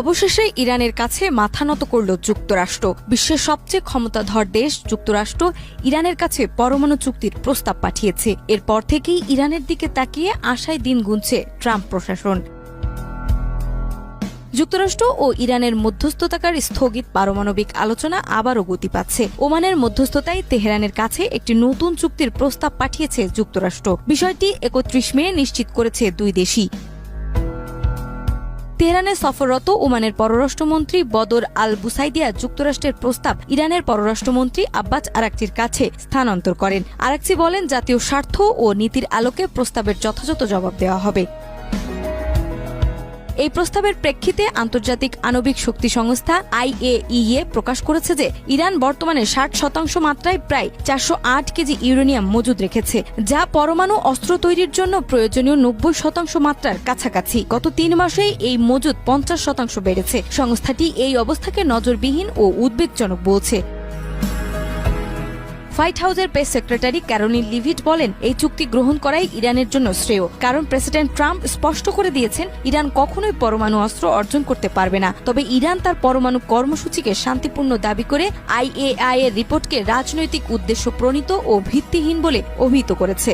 অবশেষে ইরানের কাছে মাথা নত করল যুক্তরাষ্ট্র। বিশ্বের সবচেয়ে ক্ষমতাধর দেশ যুক্তরাষ্ট্র ইরানের কাছে পরমাণু চুক্তির প্রস্তাব পাঠিয়েছে। এরপর থেকেই ইরানের দিকে তাকিয়ে আশায় দিন গুনছে ট্রাম্প প্রশাসন। যুক্তরাষ্ট্র ও ইরানের মধ্যস্থতাকার স্থগিত পারমাণবিক আলোচনা আবারও গতি পাচ্ছে। ওমানের মধ্যস্থতায় তেহরানের কাছে একটি নতুন চুক্তির প্রস্তাব পাঠিয়েছে যুক্তরাষ্ট্র। বিষয়টি একত্রিশ মে নিশ্চিত করেছে দুই দেশই। তেহরানে সফররত ওমানের পররাষ্ট্রমন্ত্রী বদর আল বুসাইদিয়া যুক্তরাষ্ট্রের প্রস্তাব ইরানের পররাষ্ট্রমন্ত্রী আব্বাস আরাকচির কাছে স্থানান্তর করেন। আরাকচি বলেন, জাতীয় স্বার্থ ও নীতির আলোকে প্রস্তাবের যথাযথ জবাব দেওয়া হবে। এই প্রস্তাবের প্রেক্ষিতে আন্তর্জাতিক আণবিক শক্তি সংস্থা আইএইএ প্রকাশ করেছে যে ইরান বর্তমানে ষাট শতাংশ মাত্রায় প্রায় চারশো আট কেজি ইউরেনিয়াম মজুদ রেখেছে, যা পরমাণু অস্ত্র তৈরির জন্য প্রয়োজনীয় নব্বই শতাংশ মাত্রার কাছাকাছি। গত তিন মাসেই এই মজুদ পঞ্চাশ শতাংশ বেড়েছে। সংস্থাটি এই অবস্থাকে নজরবিহীন ও উদ্বেগজনক বলছে। হোয়াইট হাউসের প্রেস সেক্রেটারি ক্যারোনি লিভিট বলেন, এই চুক্তি গ্রহণ করাই ইরানের জন্য শ্রেয়। কারণ প্রেসিডেন্ট ট্রাম্প স্পষ্ট করে দিয়েছেন, ইরান কখনোই পরমাণু অস্ত্র অর্জন করতে পারবে না। তবে ইরান তার পরমাণু কর্মসূচিকে শান্তিপূর্ণ দাবি করে আইএআই এর রিপোর্টকে রাজনৈতিক উদ্দেশ্য প্রণীত ও ভিত্তিহীন বলে অভিহিত করেছে।